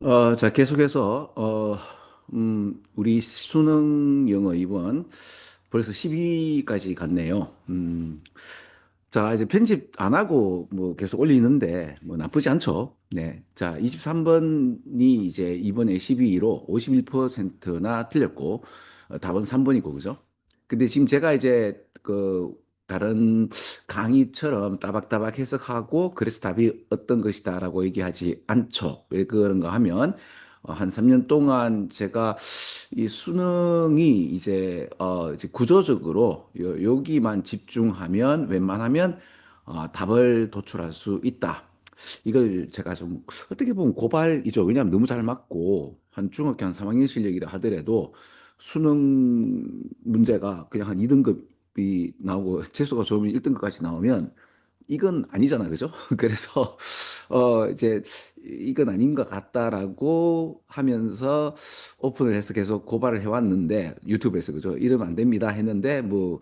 어, 자, 계속해서, 어, 음, 우리 수능 영어 이번 벌써 12까지 갔네요. 음, 자, 이제 편집 안 하고 뭐 계속 올리는데 뭐 나쁘지 않죠. 네. 자, 23번이 이제 이번에 12로 51%나 틀렸고, 어, 답은 3번이고, 그죠? 근데 지금 제가 이제 그 다른 강의처럼 따박따박 해석하고 그래서 답이 어떤 것이다라고 얘기하지 않죠. 왜 그런가 하면 어, 한 3년 동안 제가 이 수능이 이제 어 이제 구조적으로 요, 여기만 집중하면 웬만하면 어, 답을 도출할 수 있다. 이걸 제가 좀 어떻게 보면 고발이죠. 왜냐하면 너무 잘 맞고 한 중학교 한 3학년 실력이라 하더라도 수능 문제가 그냥 한 2등급 이 나오고 재수가 좋으면 1등급까지 나오면 이건 아니잖아, 그죠? 그래서 어 이제 이건 아닌 것 같다라고 하면서 오픈을 해서 계속 고발을 해왔는데 유튜브에서 그죠? 이러면 안 됩니다 했는데 뭐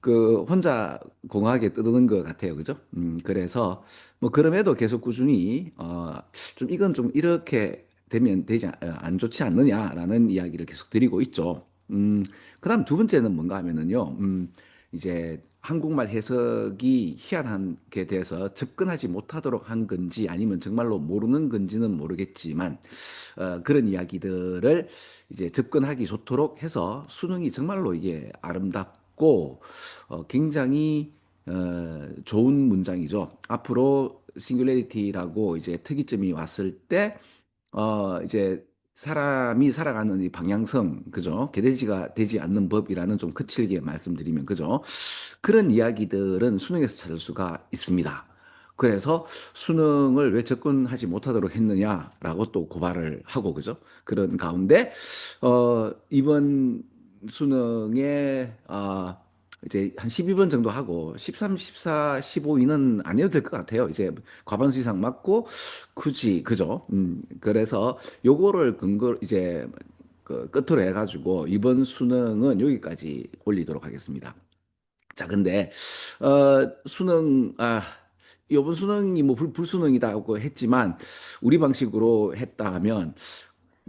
그 혼자 공허하게 떠드는 것 같아요, 그죠? 음 그래서 뭐 그럼에도 계속 꾸준히 어 좀 이건 좀 이렇게 되면 되지 않- 어, 안 좋지 않느냐라는 이야기를 계속 드리고 있죠. 음 그다음 두 번째는 뭔가 하면은요. 음 이제 한국말 해석이 희한한 게 돼서 접근하지 못하도록 한 건지 아니면 정말로 모르는 건지는 모르겠지만 어, 그런 이야기들을 이제 접근하기 좋도록 해서 수능이 정말로 이게 아름답고 어, 굉장히 어, 좋은 문장이죠. 앞으로 싱귤레리티라고 이제 특이점이 왔을 때 어, 이제 사람이 살아가는 이 방향성, 그죠? 개돼지가 되지 않는 법이라는 좀 거칠게 말씀드리면, 그죠? 그런 이야기들은 수능에서 찾을 수가 있습니다. 그래서 수능을 왜 접근하지 못하도록 했느냐라고 또 고발을 하고, 그죠? 그런 가운데, 어, 이번 수능에, 아, 이제 한 12번 정도 하고 13, 14, 15위는 안 해도 될 것 같아요. 이제 과반수 이상 맞고 굳이 그죠? 음 그래서 요거를 근거 이제 그 끝으로 해가지고 이번 수능은 여기까지 올리도록 하겠습니다. 자, 근데 어 수능 아 이번 수능이 뭐 불, 불수능이다고 했지만 우리 방식으로 했다 하면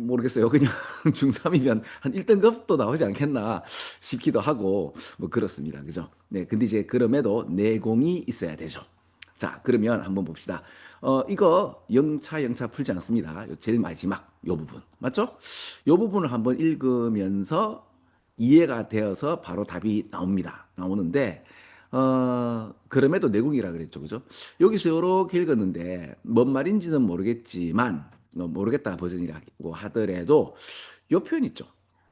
모르겠어요. 그냥 중3이면 한 1등급도 나오지 않겠나 싶기도 하고 뭐 그렇습니다. 그죠? 네, 근데 이제 그럼에도 내공이 있어야 되죠. 자, 그러면 한번 봅시다. 어, 이거 영차 영차 풀지 않습니다. 요 제일 마지막 요 부분. 맞죠? 요 부분을 한번 읽으면서 이해가 되어서 바로 답이 나옵니다. 나오는데 어, 그럼에도 내공이라 그랬죠. 그죠? 여기서 이렇게 읽었는데 뭔 말인지는 모르겠지만 어, 모르겠다 버전이라고 하더라도 요 표현 있죠.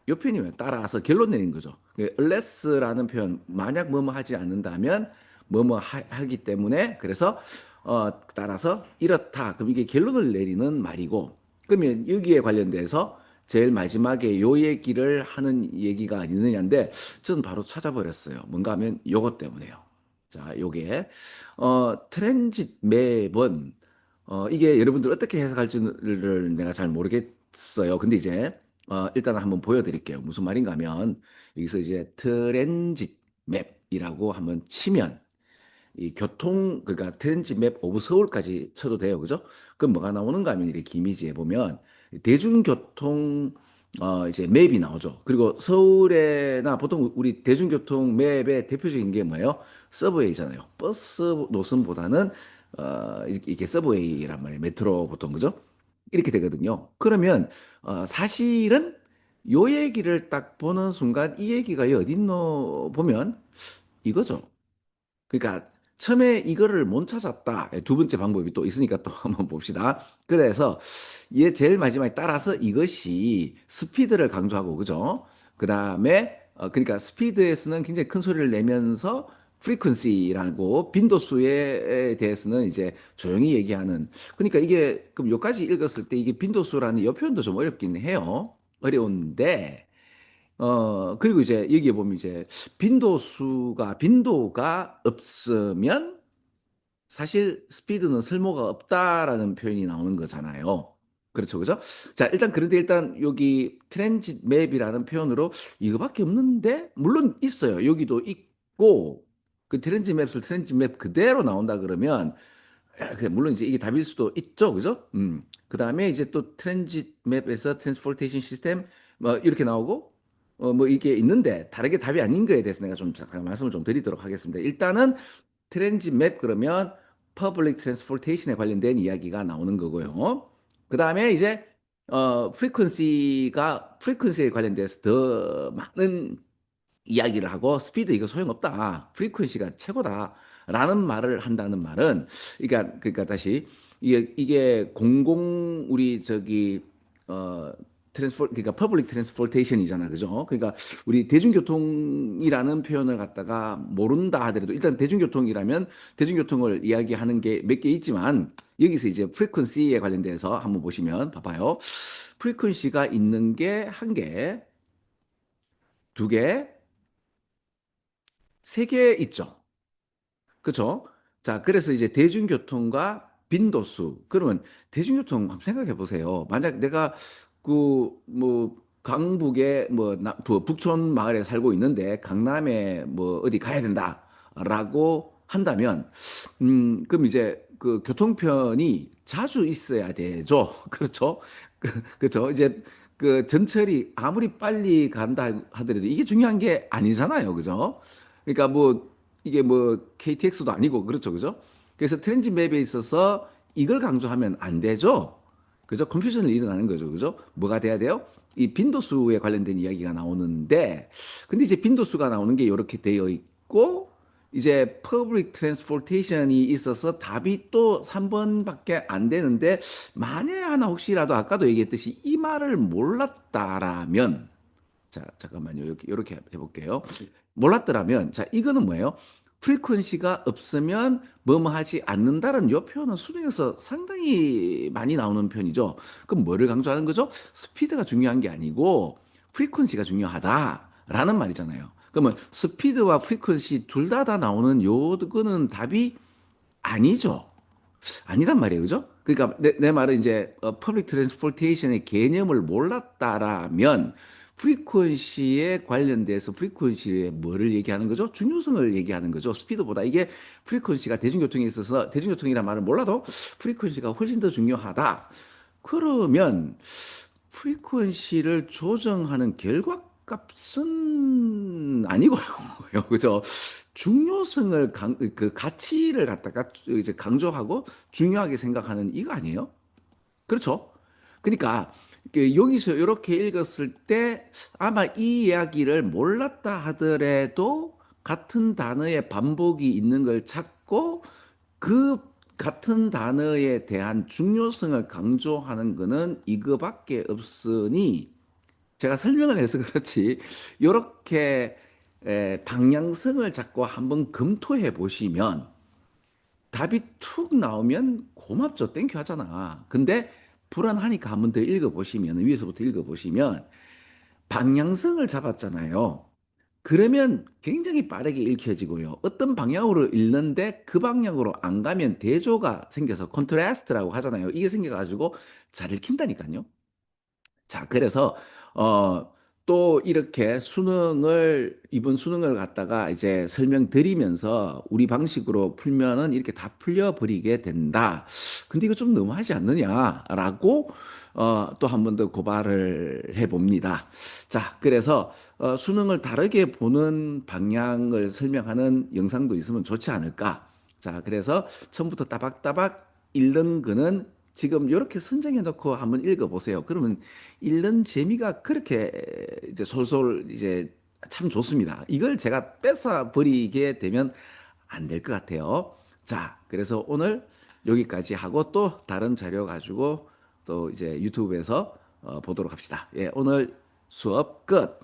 요 표현이면 따라서 결론 내린 거죠. 그 unless라는 표현 만약 뭐뭐 하지 않는다면 뭐뭐 하기 때문에 그래서 어, 따라서 이렇다. 그럼 이게 결론을 내리는 말이고 그러면 여기에 관련돼서 제일 마지막에 요 얘기를 하는 얘기가 있느냐인데 저는 바로 찾아버렸어요. 뭔가 하면 요것 때문에요. 자, 요게 어 트랜짓 매번 어 이게 여러분들 어떻게 해석할지를 내가 잘 모르겠어요. 근데 이제 어 일단 한번 보여드릴게요. 무슨 말인가 하면 여기서 이제 트랜짓 맵이라고 한번 치면 이 교통 그러니까 트랜짓 맵 오브 서울까지 쳐도 돼요. 그죠? 그럼 뭐가 나오는가 하면 이렇게 이미지에 보면 대중교통 어 이제 맵이 나오죠. 그리고 서울에나 보통 우리 대중교통 맵의 대표적인 게 뭐예요? 서브웨이잖아요. 버스 노선보다는 어 이게 서브웨이란 말이에요. 메트로 보통 그죠? 이렇게 되거든요. 그러면 어 사실은 요 얘기를 딱 보는 순간 이 얘기가 어딨노 보면 이거죠. 그러니까 처음에 이거를 못 찾았다. 두 번째 방법이 또 있으니까 또 한번 봅시다. 그래서 얘 제일 마지막에 따라서 이것이 스피드를 강조하고 그죠? 그 다음에 어 그러니까 스피드에서는 굉장히 큰 소리를 내면서 frequency라고 빈도수에 대해서는 이제 조용히 얘기하는 그러니까 이게 그럼 여기까지 읽었을 때 이게 빈도수라는 이 표현도 좀 어렵긴 해요. 어려운데 어, 그리고 이제 여기에 보면 이제 빈도수가, 빈도가 없으면 사실 스피드는 쓸모가 없다라는 표현이 나오는 거잖아요. 그렇죠, 그죠? 자, 일단 그런데 일단 여기 트랜짓 맵이라는 표현으로 이거밖에 없는데 물론 있어요. 여기도 있고 그 트랜짓 맵을 트랜짓 맵 그대로 나온다 그러면 에, 그 물론 이제 이게 답일 수도 있죠, 그죠? 음. 그 다음에 이제 또 트랜짓 맵에서 트랜스포테이션 시스템 뭐 이렇게 나오고 어 뭐 이게 있는데 다르게 답이 아닌 거에 대해서 내가 좀 잠깐 말씀을 좀 드리도록 하겠습니다. 일단은 트랜짓 맵 그러면 퍼블릭 트랜스포테이션에 관련된 이야기가 나오는 거고요. 그 다음에 이제 어 프리퀀시가 프리퀀시에 관련돼서 더 많은 이야기를 하고 스피드 이거 소용없다. 프리퀀시가 최고다 라는 말을 한다는 말은 그러니까 그러니까 다시 이게 이게 공공 우리 저기 어 트랜스포 그러니까 퍼블릭 트랜스포테이션이잖아. 그죠? 그러니까 우리 대중교통이라는 표현을 갖다가 모른다 하더라도 일단 대중교통이라면 대중교통을 이야기하는 게 몇 개 있지만 여기서 이제 프리퀀시에 관련돼서 한번 보시면 봐봐요. 프리퀀시가 있는 게 한 개, 두 개, 세 개 있죠. 그렇죠? 자, 그래서 이제 대중교통과 빈도수. 그러면 대중교통 한번 생각해 보세요. 만약 내가 그 뭐 강북에 뭐 나- 부- 북촌 마을에 살고 있는데 강남에 뭐 어디 가야 된다라고 한다면 음 그럼 이제 그 교통편이 자주 있어야 되죠. 그렇죠? 그, 그렇죠? 이제 그 전철이 아무리 빨리 간다 하더라도 이게 중요한 게 아니잖아요. 그죠? 그러니까 뭐 이게 뭐 KTX도 아니고 그렇죠. 그죠? 그래서 트랜짓 맵에 있어서 이걸 강조하면 안 되죠. 그죠? 컨퓨전이 일어나는 거죠. 그죠? 뭐가 돼야 돼요? 이 빈도수에 관련된 이야기가 나오는데, 근데 이제 빈도수가 나오는 게 이렇게 되어 있고, 이제 퍼블릭 트랜스포테이션이 있어서 답이 또 3번밖에 안 되는데, 만에 하나 혹시라도 아까도 얘기했듯이 이 말을 몰랐다라면, 자, 잠깐만요. 이렇게, 이렇게 해볼게요. 몰랐더라면, 자, 이거는 뭐예요? 프리퀀시가 없으면 뭐뭐 하지 않는다는 이 표현은 수능에서 상당히 많이 나오는 편이죠. 그럼 뭐를 강조하는 거죠? 스피드가 중요한 게 아니고 프리퀀시가 중요하다라는 말이잖아요. 그러면 스피드와 프리퀀시 둘 다 다 나오는 요거는 답이 아니죠. 아니단 말이에요. 그죠? 그러니까 내, 내 말은 이제 어, 퍼블릭 트랜스포테이션의 개념을 몰랐다라면 프리퀀시에 관련돼서 프리퀀시에 뭐를 얘기하는 거죠? 중요성을 얘기하는 거죠. 스피드보다 이게 프리퀀시가 대중교통에 있어서 대중교통이란 말을 몰라도 프리퀀시가 훨씬 더 중요하다. 그러면 프리퀀시를 조정하는 결과 값은 아니고요. 그죠? 중요성을 강, 그 가치를 갖다가 이제 강조하고 중요하게 생각하는 이거 아니에요? 그렇죠? 그러니까 그 여기서 이렇게 읽었을 때 아마 이 이야기를 몰랐다 하더라도 같은 단어의 반복이 있는 걸 찾고 그 같은 단어에 대한 중요성을 강조하는 거는 이거밖에 없으니 제가 설명을 해서 그렇지 이렇게 방향성을 잡고 한번 검토해 보시면 답이 툭 나오면 고맙죠. 땡큐 하잖아. 근데 불안하니까 한 번 더 읽어보시면, 위에서부터 읽어보시면, 방향성을 잡았잖아요. 그러면 굉장히 빠르게 읽혀지고요. 어떤 방향으로 읽는데 그 방향으로 안 가면 대조가 생겨서 컨트라스트라고 하잖아요. 이게 생겨가지고 잘 읽힌다니까요. 자, 그래서, 어, 또 이렇게 수능을, 이번 수능을 갖다가 이제 설명드리면서 우리 방식으로 풀면은 이렇게 다 풀려 버리게 된다. 근데 이거 좀 너무하지 않느냐라고, 어, 또 한 번 더 고발을 해 봅니다. 자, 그래서, 어, 수능을 다르게 보는 방향을 설명하는 영상도 있으면 좋지 않을까. 자, 그래서 처음부터 따박따박 읽는 거는 지금 이렇게 선정해 놓고 한번 읽어 보세요. 그러면 읽는 재미가 그렇게 이제 솔솔 이제 참 좋습니다. 이걸 제가 뺏어 버리게 되면 안 될 것 같아요. 자, 그래서 오늘 여기까지 하고 또 다른 자료 가지고 또 이제 유튜브에서 어, 보도록 합시다. 예, 오늘 수업 끝.